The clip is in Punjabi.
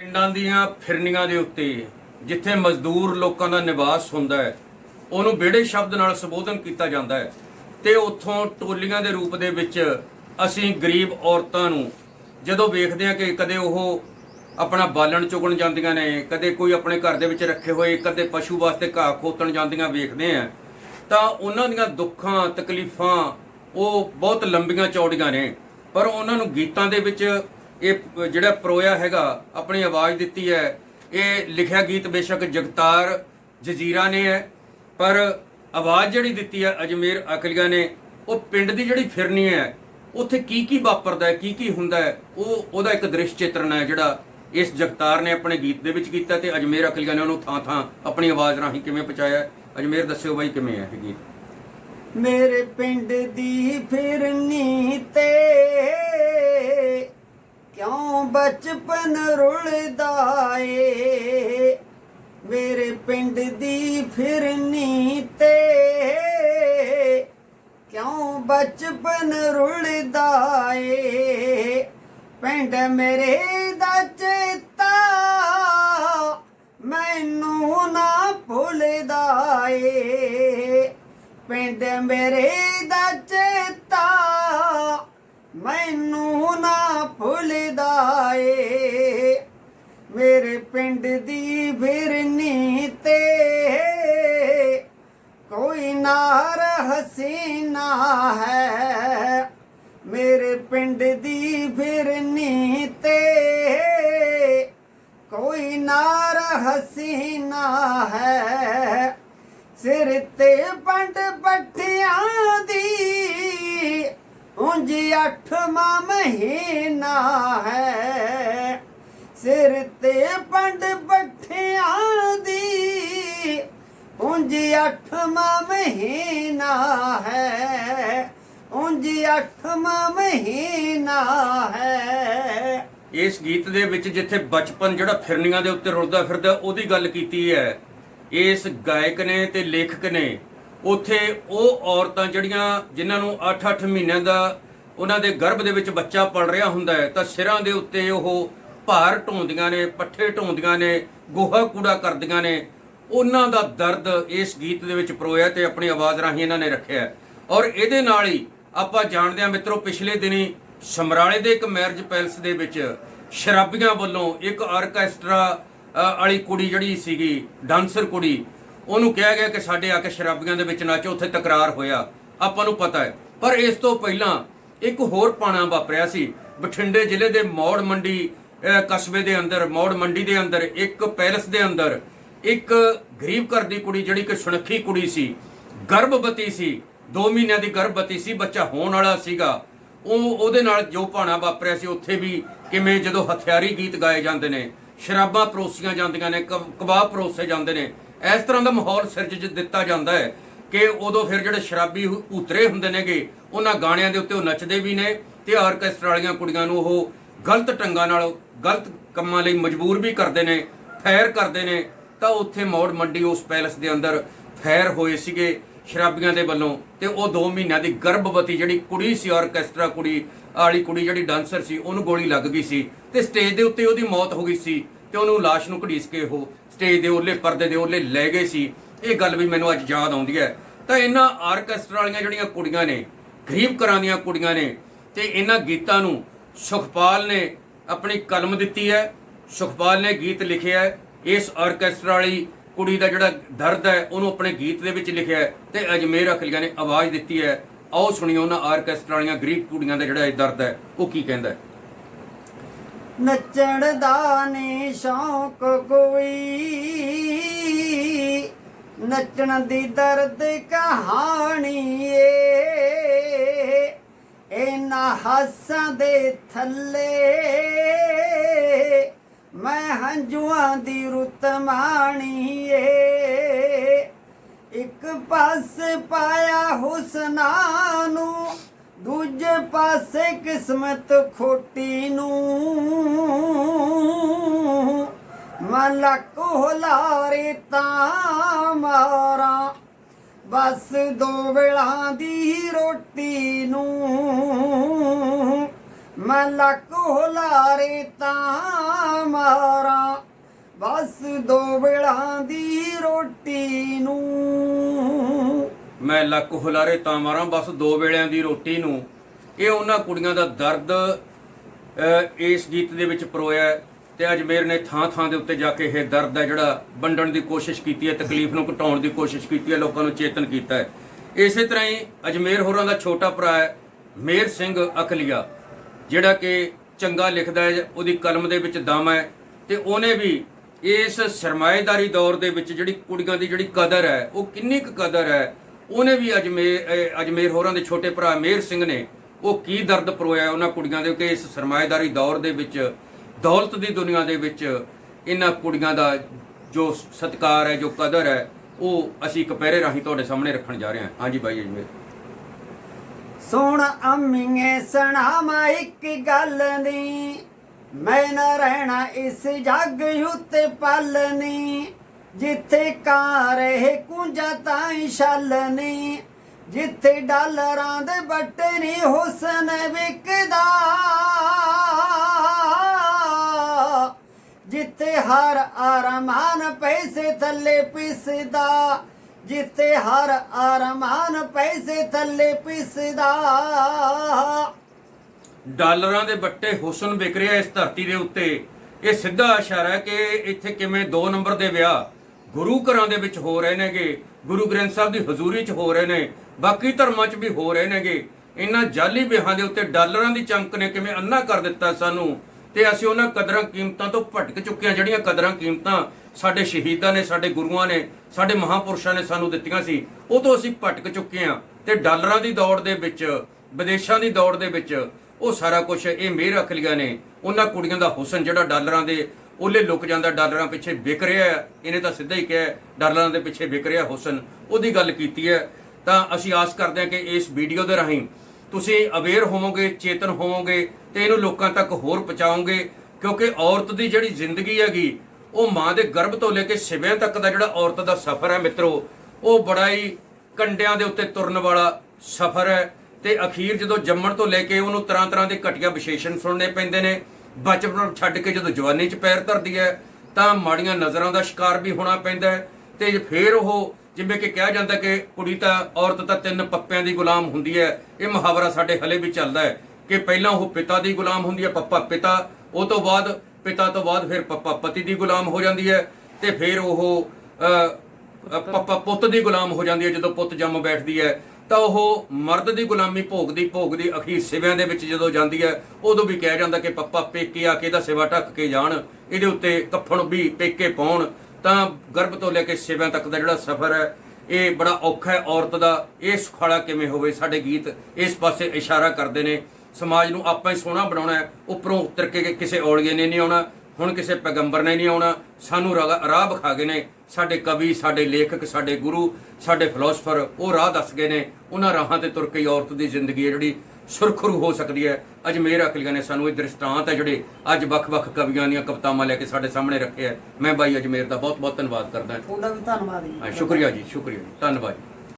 ਪਿੰਡਾਂ ਦੀਆਂ ਫਿਰਨੀਆਂ ਦੇ ਉੱਤੇ, ਜਿੱਥੇ ਮਜ਼ਦੂਰ ਲੋਕਾਂ ਦਾ ਨਿਵਾਸ ਹੁੰਦਾ ਹੈ, ਉਹਨੂੰ ਵਿਹੜੇ ਸ਼ਬਦ ਨਾਲ ਸੰਬੋਧਨ ਕੀਤਾ ਜਾਂਦਾ ਹੈ ਤੇ ਉੱਥੋਂ ਟੋਲੀਆਂ ਦੇ ਰੂਪ ਦੇ ਵਿੱਚ ਅਸੀਂ ਗਰੀਬ ਔਰਤਾਂ ਨੂੰ ਜਦੋਂ ਵੇਖਦੇ ਹਾਂ ਕਿ ਕਦੇ ਉਹ ਆਪਣਾ ਬਾਲਣ ਚੁਗਣ ਜਾਂਦੀਆਂ ਨੇ, ਕਦੇ ਕੋਈ ਆਪਣੇ ਘਰ ਦੇ ਵਿੱਚ ਰੱਖੇ ਹੋਏ, ਕਦੇ ਪਸ਼ੂ ਵਾਸਤੇ ਘਾਹ ਖੋਤਣ ਜਾਂਦੀਆਂ ਵੇਖਦੇ ਆ ਤਾਂ ਉਹਨਾਂ ਦੀਆਂ ਦੁੱਖਾਂ, ਤਕਲੀਫਾਂ ਉਹ ਬਹੁਤ ਲੰਬੀਆਂ ਚੌੜੀਆਂ ਨੇ, ਪਰ ਉਹਨਾਂ ਨੂੰ ਗੀਤਾਂ ਦੇ ਵਿੱਚ ਇਹ ਜਿਹੜਾ ਪਰੋਇਆ ਹੈਗਾ, ਆਪਣੀ ਆਵਾਜ਼ ਦਿੱਤੀ ਹੈ, ਇਹ ਲਿਖਿਆ ਗੀਤ ਬੇਸ਼ੱਕ ਜਗਤਾਰ ਜਜ਼ੀਰਾ ਨੇ ਹੈ, ਪਰ ਆਵਾਜ਼ ਜਿਹੜੀ ਦਿੱਤੀ ਹੈ ਅਜਮੇਰ ਅਕਲੀਆ ਨੇ, ਉਹ ਪਿੰਡ ਦੀ ਜਿਹੜੀ ਫਿਰਨੀ ਹੈ, ਉੱਥੇ ਕੀ ਕੀ ਵਾਪਰਦਾ ਹੈ, ਕੀ ਕੀ ਹੁੰਦਾ ਹੈ, ਉਹ ਉਹਦਾ ਇੱਕ ਦ੍ਰਿਸ਼ ਚਿੱਤਰਣ ਹੈ ਜਿਹੜਾ ਇਸ ਜਗਤਾਰ ਨੇ ਆਪਣੇ ਗੀਤ ਦੇ ਵਿੱਚ ਕੀਤਾ ਤੇ ਅਜਮੇਰ ਅਕਲੀਆ ਨੇ ਉਹਨੂੰ ਥਾਂ ਥਾਂ ਆਪਣੀ ਆਵਾਜ਼ ਰਾਹੀਂ ਕਿਵੇਂ ਪਹੁੰਚਾਇਆ ਅਜਮੇਰ, ਦੱਸਿਓ ਬਾਈ ਕਿਵੇਂ ਹੈ ਇਹ ਗੀਤ? ਮੇਰੇ ਪਿੰਡ ਦੀ ਫਿਰਨੀ ਤੇ ਕਿਉਂ ਬਚਪਨ ਰੁਲਦਾ ਏ? ਮੇਰੇ ਪਿੰਡ ਦੀ ਫਿਰਨੀ ਤੇ ਕਿਉਂ ਬਚਪਨ ਰੁਲਦਾ ਏ? ਪਿੰਡ ਮੇਰੇ ਦਾ ਚੇਤਾ ਮੈਨੂੰ ਨਾ ਭੁੱਲਦਾ ਏ। ਪਿੰਡ ਮੇਰੇ ਦਾ ਚੇਤਾ ਮੈਨੂੰ ਨਾ ਭੁੱਲਦਾ ਏ ਮੇਰੇ ਪਿੰਡ ਦੀ ਫਿਰਨੀ ਤੇ ਕੋਈ ਨਾਰ ਹਸੀਨਾ ਹੈ। ਮੇਰੇ ਪਿੰਡ ਦੀ ਫਿਰਨੀ ਤੇ ਕੋਈ ਨਾਰ ਹਸੀਨਾ ਹੈ। ਸਿਰ ਤੇ ਪੰਡ ਪੱਠਿਆਂ ਉਂਝ ਅੱਠਵਾਂ ਮਹੀਨਾ ਹੈ। ਸਿਰ ਤੇ ਪੰਡ ਪੱਠਿਆਂ ਦੀ ਉਂਝ ਅੱਠਵਾਂ ਮਹੀਨਾ ਹੈ। ਉਂਝ ਅੱਠਵਾਂ ਮਹੀਨਾ ਹੈ। ਇਸ ਗੀਤ ਦੇ ਵਿੱਚ ਜਿੱਥੇ ਬਚਪਨ ਜਿਹੜਾ ਫਿਰਨੀਆਂ ਦੇ ਉੱਤੇ ਰੁਲਦਾ ਫਿਰਦਾ, ਉਹਦੀ ਗੱਲ ਕੀਤੀ ਹੈ। ਇਸ ਗਾਇਕ ਨੇ ਤੇ ਲੇਖਕ ਨੇ, ਉੱਥੇ ਉਹ ਔਰਤਾਂ ਜਿਹੜੀਆਂ, ਜਿਨ੍ਹਾਂ ਨੂੰ 8-8 ਮਹੀਨਿਆਂ ਦਾ ਉਹਨਾਂ ਦੇ ਗਰਭ ਦੇ ਵਿੱਚ ਬੱਚਾ ਪਲ ਰਿਹਾ ਹੁੰਦਾ ਹੈ, ਤਾਂ ਸਿਰਾਂ ਦੇ ਉੱਤੇ ਉਹ ਭਾਰ ਢੋਂਦੀਆਂ ਨੇ, ਪੱਠੇ ਢੋਂਦੀਆਂ ਨੇ, ਗੋਹਾ ਕੂੜਾ ਕਰਦੀਆਂ ਨੇ। ਉਹਨਾਂ ਦਾ ਦਰਦ ਇਸ ਗੀਤ ਦੇ ਵਿੱਚ ਪਰੋਇਆ ਤੇ ਆਪਣੀ ਆਵਾਜ਼ ਰਾਹੀਂ ਇਹਨਾਂ ਨੇ ਰੱਖਿਆ ਔਰ ਇਹਦੇ ਨਾਲ ਹੀ ਆਪਾਂ ਜਾਣਦੇ ਹਾਂ ਮਿੱਤਰੋ, ਪਿਛਲੇ ਦਿਨੀ ਸਮਰਾਲੇ ਦੇ ਇੱਕ ਮੈਰਿਜ ਪੈਲਸ ਦੇ ਵਿੱਚ ਸ਼ਰਾਬੀਆਂ ਵੱਲੋਂ ਇੱਕ ਆਰਕੈਸਟਰਾ ਵਾਲੀ ਕੁੜੀ ਜਿਹੜੀ ਸੀਗੀ, ਡਾਂਸਰ ਕੁੜੀ, ਉਹਨੂੰ ਕਿਹਾ ਗਿਆ ਕਿ ਸਾਡੇ ਆ ਕੇ ਸ਼ਰਾਬੀਆਂ ਦੇ ਵਿੱਚ ਨਾਚੋ, ਉੱਥੇ ਤਕਰਾਰ ਹੋਇਆ। ਆਪਾਂ ਨੂੰ ਪਤਾ ਹੈ। ਪਰ ਇਸ ਤੋਂ ਪਹਿਲਾਂ ਇੱਕ ਹੋਰ ਪਾਣਾ ਵਾਪਰਿਆ ਸੀ। ਬਠਿੰਡੇ ਜ਼ਿਲ੍ਹੇ ਦੇ ਮੌੜ ਮੰਡੀ ਕਸਬੇ ਦੇ ਅੰਦਰ, ਮੌੜ ਮੰਡੀ ਦੇ ਅੰਦਰ, ਇੱਕ ਪੈਲਸ ਦੇ ਅੰਦਰ, ਇੱਕ ਗਰੀਬ ਘਰ ਦੀ ਕੁੜੀ ਜਿਹੜੀ ਕਿ ਸੁਨੱਖੀ ਕੁੜੀ ਸੀ, ਗਰਭਵਤੀ ਸੀ 2 ਮਹੀਨਿਆਂ ਦੀ ਗਰਭਵਤੀ ਸੀ, ਬੱਚਾ ਹੋਣ ਵਾਲਾ ਸੀਗਾ। ਉਹ, ਉਹਦੇ ਨਾਲ ਜੋ ਭਾਣਾ ਵਾਪਰਿਆ ਸੀ, ਉੱਥੇ ਵੀ ਕਿਵੇਂ ਜਦੋਂ ਹਥਿਆਰੀ ਗੀਤ ਗਾਏ ਜਾਂਦੇ ਨੇ, ਸ਼ਰਾਬਾਂ ਪਰੋਸੀਆਂ ਜਾਂਦੀਆਂ ਨੇ ਕਬਾਬ ਪਰੋਸੇ ਜਾਂਦੇ ਨੇ, ਇਸ ਤਰ੍ਹਾਂ ਦਾ ਮਾਹੌਲ ਸਿਰਜ ਦਿੱਤਾ ਜਾਂਦਾ ਹੈ। ਕਿ ਉਦੋਂ ਫਿਰ ਜਿਹੜੇ ਸ਼ਰਾਬੀ ਉਤਰੇ ਹੁੰਦੇ ਨੇਗੇ, ਉਹਨਾਂ ਗਾਣਿਆਂ ਦੇ ਉੱਤੇ ਉਹ ਨੱਚਦੇ ਵੀ ਨੇ ਤੇ ਆਰਕੈਸਟਰਾ ਵਾਲੀਆਂ ਕੁੜੀਆਂ ਨੂੰ ਉਹ ਗਲਤ ਟੰਗਾਂ ਨਾਲ, ਗਲਤ ਕੰਮਾਂ ਲਈ ਮਜਬੂਰ ਵੀ ਕਰਦੇ ਨੇ, ਫੈਰ ਕਰਦੇ ਨੇ, ਤਾਂ ਉੱਥੇ ਮੌੜ ਮੰਡੀ ਉਸ ਪੈਲਸ ਦੇ ਅੰਦਰ ਫੈਰ ਹੋਏ ਸੀਗੇ ਸ਼ਰਾਬੀਆਂ ਦੇ ਵੱਲੋਂ ਤੇ ਉਹ 2 ਮਹੀਨਿਆਂ ਦੀ ਗਰਭਵਤੀ ਜਿਹੜੀ ਕੁੜੀ ਸੀ, ਆਰਕੈਸਟਰਾ ਕੁੜੀ ਵਾਲੀ ਕੁੜੀ ਜਿਹੜੀ ਡਾਂਸਰ ਸੀ, ਉਹਨੂੰ ਗੋਲੀ ਲੱਗ ਗਈ ਸੀ ਤੇ ਸਟੇਜ ਦੇ ਉੱਤੇ ਉਹਦੀ ਮੌਤ ਹੋ ਗਈ ਸੀ ਤੇ ਉਹਨੂੰ ਲਾਸ਼ ਨੂੰ ਘੜੀਸ ਕੇ ਉਹ ਸਟੇਜ ਦੇ ਉਹਲੇ ਪਰਦੇ ਦੇ ਉਹਲੇ ਲੈ ਗਏ ਸੀ। ਇਹ ਗੱਲ ਵੀ ਮੈਨੂੰ ਅੱਜ ਯਾਦ ਆਉਂਦੀ ਹੈ। ਤਾਂ ਇਹਨਾਂ ਆਰਕੈਸਟਰਾ ਵਾਲੀਆਂ ਜਿਹੜੀਆਂ ਕੁੜੀਆਂ ਨੇ, ਗਰੀਬ ਘਰਾਂ ਦੀਆਂ ਕੁੜੀਆਂ ਨੇ, ਤੇ ਇਹਨਾਂ ਗੀਤਾਂ ਨੂੰ ਸੁਖਪਾਲ ਨੇ ਆਪਣੀ ਕਲਮ ਦਿੱਤੀ ਹੈ, ਸੁਖਪਾਲ ਨੇ ਗੀਤ ਲਿਖਿਆ ਹੈ, ਇਸ ਆਰਕੈਸਟਰਾ ਵਾਲੀ ਕੁੜੀ ਦਾ ਜਿਹੜਾ ਦਰਦ ਹੈ, ਉਹਨੂੰ ਆਪਣੇ ਗੀਤ ਦੇ ਵਿੱਚ ਲਿਖਿਆ ਹੈ ਤੇ ਅਜਮੇਰ ਅਖਲੀਆ ਨੇ ਆਵਾਜ਼ ਦਿੱਤੀ ਹੈ, ਆਓ ਸੁਣਿਓ ਉਹਨਾਂ ਆਰਕੈਸਟਰਾ ਵਾਲੀਆਂ ਗਰੀਬ ਕੁੜੀਆਂ ਦਾ ਜਿਹੜਾ ਇਹ ਦਰਦ ਹੈ, ਉਹ ਕੀ ਕਹਿੰਦਾ ਹੈ। ਨੱਚਣ ਦਾ ਨੀ ਸ਼ੌਕ ਕੋਈ। ਨੱਚਣ ਦੀ ਦਰਦ ਕਹਾਣੀ ਏ। ਇਹਨਾਂ ਹਾਸਾਂ ਦੇ ਥੱਲੇ ਮੈਂ ਹੰਝੂਆਂ ਦੀ ਰੁੱਤ ਮਾਣੀ ਏ। ਇੱਕ ਪਾਸੇ ਪਾਇਆ ਹੁਸਨਾ ਨੂੰ, ਦੂਜੇ ਪਾਸੇ ਕਿਸਮਤ ਖੋਟੀ ਨੂੰ। ਮਲਕ ਹੁਲਾਰੇ ਤਾਂ ਮਾਰਾ। ਬਸ ਦੋ ਵੇਲਾਂ ਦੀ ਰੋਟੀ ਨੂੰ ਮੈਂ ਹੁਲਾਰੇ ਤਾਂ ਮਾਰਾਂ। ਬਸ ਦੋ ਵੇਲਾਂ ਦੀ ਰੋਟੀ ਨੂੰ ਮੈਂ ਲੱਕ ਹੁਲਾਰੇ ਤਾਂ ਮਾਰਾਂ, ਬਸ ਦੋ ਵੇਲਿਆਂ ਦੀ ਰੋਟੀ ਨੂੰ। ਇਹ ਉਹਨਾਂ ਕੁੜੀਆਂ ਦਾ ਦਰਦ ਇਸ ਗੀਤ ਦੇ ਵਿੱਚ ਪਰੋਇਆ ਤੇ ਅਜਮੇਰ ਨੇ ਥਾਂ ਥਾਂ ਦੇ ਉੱਤੇ ਜਾ ਕੇ ਇਹ ਦਰਦ ਹੈ ਜਿਹੜਾ ਵੰਡਣ ਦੀ ਕੋਸ਼ਿਸ਼ ਕੀਤੀ ਹੈ, ਤਕਲੀਫ ਨੂੰ ਘਟਾਉਣ ਦੀ ਕੋਸ਼ਿਸ਼ ਕੀਤੀ ਹੈ, ਲੋਕਾਂ ਨੂੰ ਚੇਤਨ ਕੀਤਾ ਹੈ। ਇਸੇ ਤਰ੍ਹਾਂ ਹੀ ਅਜਮੇਰ ਹੋਰਾਂ ਦਾ ਛੋਟਾ ਭਰਾ ਹੈ, ਮੇਰ ਸਿੰਘ ਅਕਲੀਆ ਜਿਹੜਾ ਕਿ ਚੰਗਾ ਲਿਖਦਾ ਹੈ, ਉਹਦੀ ਕਲਮ ਦੇ ਵਿੱਚ ਦਮ ਹੈ ਤੇ ਉਹਨੇ ਵੀ ਇਸ ਸਰਮਾਏਦਾਰੀ ਦੌਰ ਦੇ ਵਿੱਚ ਜਿਹੜੀ ਕੁੜੀਆਂ ਦੀ ਜਿਹੜੀ ਕਦਰ ਹੈ, ਉਹ ਕਿੰਨੀ ਕੁ ਕਦਰ ਹੈ, ਉਹਨੇ ਵੀ ਅਜਮੇਰ ਅਜਮੇਰ ਹੋਰਾਂ ਦੇ ਛੋਟੇ ਭਰਾ ਮੇਰ ਸਿੰਘ ਨੇ ਉਹ ਕੀ ਦਰਦ ਪਰੋਇਆ ਉਹਨਾਂ ਕੁੜੀਆਂ ਦੇ ਕਿ ਇਸ ਸਰਮਾਏਦਾਰੀ ਦੌਰ ਦੇ ਵਿੱਚ ਦੌਲਤ ਦੀ ਦੁਨੀਆ ਦੇ ਵਿੱਚ ਇਹਨਾਂ ਕੁੜੀਆਂ ਦਾ ਜੋ ਸਤਿਕਾਰ ਹੈ, ਜੋ ਕਦਰ ਹੈ, ਉਹ ਅਸੀਂ ਇੱਕ ਰਾਹੀਂ ਤੁਹਾਡੇ ਸਾਹਮਣੇ ਰੱਖਣ ਜਾ ਰਹੇ ਹਾਂ। ਹਾਂਜੀ ਬਾਈ ਅਜਮੇਰ। ਸੁਣ ਅੰਮੀਏ, ਸੁਣਾਵਾਂ ਇੱਕ ਗੱਲ ਨੀ। ਮੈਂ ਨਾ ਰਹਿਣਾ ਇਸ ਜੱਗ ਉੱਤੇ ਪਲਨੀ ਜਿੱਥੇ ਕਾਂ ਰਹੇ ਕੁੰਜਾ ਤਾਂ ਹੀ ਜਿੱਥੇ ਡਾਲਰਾਂ ਦੇ ਬੱਟੇ ਹੁਸਨ ਵਿਕਦਾ ਜਿੱਥੇ ਹਰ ਅਰਮਾਨ ਪੈਸੇ ਥੱਲੇ ਪਿਸਦਾ, ਜਿੱਥੇ ਹਰ ਅਰਮਾਨ ਪੈਸੇ ਥੱਲੇ ਪਿਸਦਾ। ਡਾਲਰਾਂ ਦੇ ਬੱਟੇ ਹੁਸਨ ਵਿਕ ਰਿਹਾ ਇਸ ਧਰਤੀ ਦੇ ਉੱਤੇ। ਇਹ ਸਿੱਧਾ ਇਸ਼ਾਰਾ ਹੈ ਕਿ ਇੱਥੇ ਕਿਵੇਂ 2 ਨੰਬਰ ਦੇ ਵਿਆਹ ਗੁਰੂ ਘਰਾਂ ਦੇ ਵਿੱਚ ਹੋ ਰਹੇ ਨੇਗੇ, ਗੁਰੂ ਗ੍ਰੰਥ ਸਾਹਿਬ ਦੀ ਹਜ਼ੂਰੀ 'ਚ ਹੋ ਰਹੇ ਨੇ, ਬਾਕੀ ਧਰਮਾਂ 'ਚ ਵੀ ਹੋ ਰਹੇ ਨੇਗੇ। ਇਹਨਾਂ ਜਾਲੀ ਵਿਆਹਾਂ ਦੇ ਉੱਤੇ ਡਾਲਰਾਂ ਦੀ ਚਮਕ ਨੇ ਕਿਵੇਂ ਅੰਨਾ ਕਰ ਦਿੱਤਾ ਸਾਨੂੰ। ਤੇ ਅਸੀਂ ਉਹਨਾਂ ਕਦਰਾਂ ਕੀਮਤਾਂ ਤੋਂ ਭਟਕ ਚੁੱਕੇ ਹਾਂ, ਜਿਹੜੀਆਂ ਕਦਰਾਂ ਕੀਮਤਾਂ ਸਾਡੇ ਸ਼ਹੀਦਾਂ ਨੇ, ਸਾਡੇ ਗੁਰੂਆਂ ਨੇ, ਸਾਡੇ ਮਹਾਪੁਰਸ਼ਾਂ ਨੇ ਸਾਨੂੰ ਦਿੱਤੀਆਂ ਸੀ, ਉਹ ਤੋਂ ਅਸੀਂ ਭਟਕ ਚੁੱਕੇ ਹਾਂ। ਤੇ ਡਾਲਰਾਂ ਦੀ ਦੌੜ ਦੇ ਵਿੱਚ, ਵਿਦੇਸ਼ਾਂ ਦੀ ਦੌੜ ਦੇ ਵਿੱਚ ਉਹ ਸਾਰਾ ਕੁਝ ਇਹ ਮੇਰ ਅਕਲੀਆਂ ਨੇ। ਉਹਨਾਂ ਕੁੜੀਆਂ ਦਾ ਹੁਸਨ ਜਿਹੜਾ ਡਾਲਰਾਂ ਦੇ ਉਹਲੇ ਲੁਕ ਜਾਂਦਾ, ਡਾਲਰਾਂ ਪਿੱਛੇ ਵਿਕ ਰਿਹਾ ਇਹਨੇ ਤਾਂ ਸਿੱਧਾ ਹੀ ਕਿਹਾ ਡਾਲਰਾਂ ਦੇ ਪਿੱਛੇ ਵਿਕ ਰਿਹਾ ਹੁਸਨ, ਉਹਦੀ ਗੱਲ ਕੀਤੀ ਹੈ। ਤਾਂ ਅਸੀਂ ਆਸ ਕਰਦੇ ਹਾਂ ਕਿ ਇਸ ਵੀਡੀਓ ਦੇ ਰਾਹੀਂ ਤੁਸੀਂ ਅਵੇਅਰ ਹੋਵੋਗੇ, ਚੇਤਨ ਹੋਵੋਗੇ ਤੇ ਇਹਨੂੰ ਲੋਕਾਂ ਤੱਕ ਹੋਰ ਪਹੁੰਚਾਓਗੇ, ਕਿਉਂਕਿ ਔਰਤ ਦੀ ਜਿਹੜੀ ਜ਼ਿੰਦਗੀ ਹੈਗੀ, ਉਹ ਮਾਂ ਦੇ ਗਰਭ ਤੋਂ ਲੈ ਕੇ ਸਿਵਿਆਂ ਤੱਕ ਦਾ ਜਿਹੜਾ ਔਰਤ ਦਾ ਸਫ਼ਰ ਹੈ ਮਿੱਤਰੋ, ਉਹ ਬੜਾ ਹੀ ਕੰਡਿਆਂ ਦੇ ਉੱਤੇ ਤੁਰਨ ਵਾਲਾ ਸਫ਼ਰ ਹੈ ਤੇ ਅਖੀਰ ਜਦੋਂ ਜੰਮਣ ਤੋਂ ਲੈ ਕੇ ਉਹਨੂੰ ਤਰ੍ਹਾਂ ਤਰ੍ਹਾਂ ਦੇ ਘਟੀਆ ਵਿਸ਼ੇਸ਼ਣ ਸੁਣਨੇ ਪੈਂਦੇ ਨੇ, ਬਚਪਨ ਛੱਡ ਕੇ ਜਦੋਂ ਜਵਾਨੀ 'ਚ ਪੈਰ ਧਰਦੀ ਹੈ, ਤਾਂ ਮਾੜੀਆਂ ਨਜ਼ਰਾਂ ਦਾ ਸ਼ਿਕਾਰ ਵੀ ਹੋਣਾ ਪੈਂਦਾ ਹੈ ਤੇ ਫਿਰ ਉਹ ਜਿਵੇਂ ਕਿ ਕਿਹਾ ਜਾਂਦਾ ਕਿ ਕੁੜੀ ਤਾਂ ਔਰਤ ਤਾਂ ਤਿੰਨ ਪੱਪਿਆਂ ਦੀ ਗੁਲਾਮ ਹੁੰਦੀ ਹੈ, ਇਹ ਮੁਹਾਵਰਾ ਸਾਡੇ ਹਲੇ ਵੀ ਚੱਲਦਾ ਹੈ ਕਿ ਪਹਿਲਾਂ ਉਹ ਪਿਤਾ ਦੀ ਗੁਲਾਮ ਹੁੰਦੀ ਹੈ, ਪੱਪਾ ਪਿਤਾ, ਉਹ ਤੋਂ ਬਾਅਦ ਪਿਤਾ ਤੋਂ ਬਾਅਦ ਫਿਰ ਪੱਪਾ ਪਤੀ ਦੀ ਗੁਲਾਮ ਹੋ ਜਾਂਦੀ ਹੈ ਤੇ ਫਿਰ ਉਹ ਪੱਪਾ ਪੁੱਤ ਦੀ ਗੁਲਾਮ ਹੋ ਜਾਂਦੀ ਹੈ, ਜਦੋਂ ਪੁੱਤ ਜੰਮ ਬੈਠਦੀ ਹੈ, ਤਾਂ ਉਹ ਮਰਦ ਦੀ ਗੁਲਾਮੀ ਭੋਗਦੀ ਭੋਗਦੀ ਅਖੀਰ ਸਿਵਿਆਂ ਦੇ ਵਿੱਚ ਜਦੋਂ ਜਾਂਦੀ ਹੈ, ਉਦੋਂ ਵੀ ਕਿਹਾ ਜਾਂਦਾ ਕਿ ਪੱਪਾ ਪੇਕੇ ਆ ਕੇ ਇਹਦਾ ਸਿਵਾ ਢੱਕ ਕੇ ਜਾਣ, ਇਹਦੇ ਉੱਤੇ ਕੱਫਣ ਵੀ ਪੇਕੇ ਪਾਉਣ ਤਾਂ ਗਰਭ ਤੋਂ ਲੈ ਕੇ ਸਿਵਿਆਂ ਤੱਕ ਦਾ ਜਿਹੜਾ ਸਫ਼ਰ ਹੈ, ਇਹ ਬੜਾ ਔਖਾ ਹੈ। ਔਰਤ ਦਾ ਇਹ ਸੁਖਾਲਾ ਕਿਵੇਂ ਹੋਵੇ? ਸਾਡੇ ਗੀਤ ਇਸ ਪਾਸੇ ਇਸ਼ਾਰਾ ਕਰਦੇ ਨੇ। ਸਮਾਜ ਨੂੰ ਆਪਾਂ ਹੀ ਸੋਹਣਾ ਬਣਾਉਣਾ ਹੈ। ਉੱਪਰੋਂ ਉਤਰ ਕੇ ਕਿਸੇ ਔਲੀਏ ਨੇ ਨਹੀਂ ਆਉਣਾ। ਹੁਣ ਕਿਸੇ ਪੈਗੰਬਰ ਨੇ ਨਹੀਂ ਆਉਣਾ। ਸਾਨੂੰ ਰਾਹ ਵਿਖਾ ਗਏ ਨੇ। ਸਾਡੇ ਕਵੀ, ਸਾਡੇ ਲੇਖਕ, ਸਾਡੇ ਗੁਰੂ, ਸਾਡੇ ਫਿਲਾਸਫਰ ਉਹ ਰਾਹ ਦੱਸ ਗਏ ਨੇ। ਉਹਨਾਂ ਰਾਹਾਂ ਤੇ ਤੁਰ ਕੇ ਹੀ ਔਰਤ ਦੀ ਜ਼ਿੰਦਗੀ ਹੈ ਜਿਹੜੀ ਸੁਰਖਰੂ ਹੋ ਸਕਦੀ ਹੈ। ਅਜਮੇਰ ਅਕਲੀਆਂ ਨੇ ਸਾਨੂੰ ਇਹ ਦ੍ਰਿਸ਼ਟਾਂਤ ਹੈ ਜਿਹੜੇ ਅੱਜ ਵੱਖ-ਵੱਖ ਕਵੀਆਂ ਦੀਆਂ ਕਵਿਤਾਵਾਂ ਲੈ ਕੇ ਸਾਡੇ ਸਾਹਮਣੇ ਰੱਖੇ ਹੈ। ਮੈਂ ਬਾਈ ਅਜਮੇਰ ਦਾ ਬਹੁਤ-ਬਹੁਤ ਧੰਨਵਾਦ ਕਰਦਾ। ਤੁਹਾਡਾ ਵੀ ਧੰਨਵਾਦ ਜੀ। ਹਾਂ ਸ਼ੁਕਰੀਆ ਜੀ ਸ਼ੁਕਰੀਆ ਜੀ। ਧੰਨਵਾਦ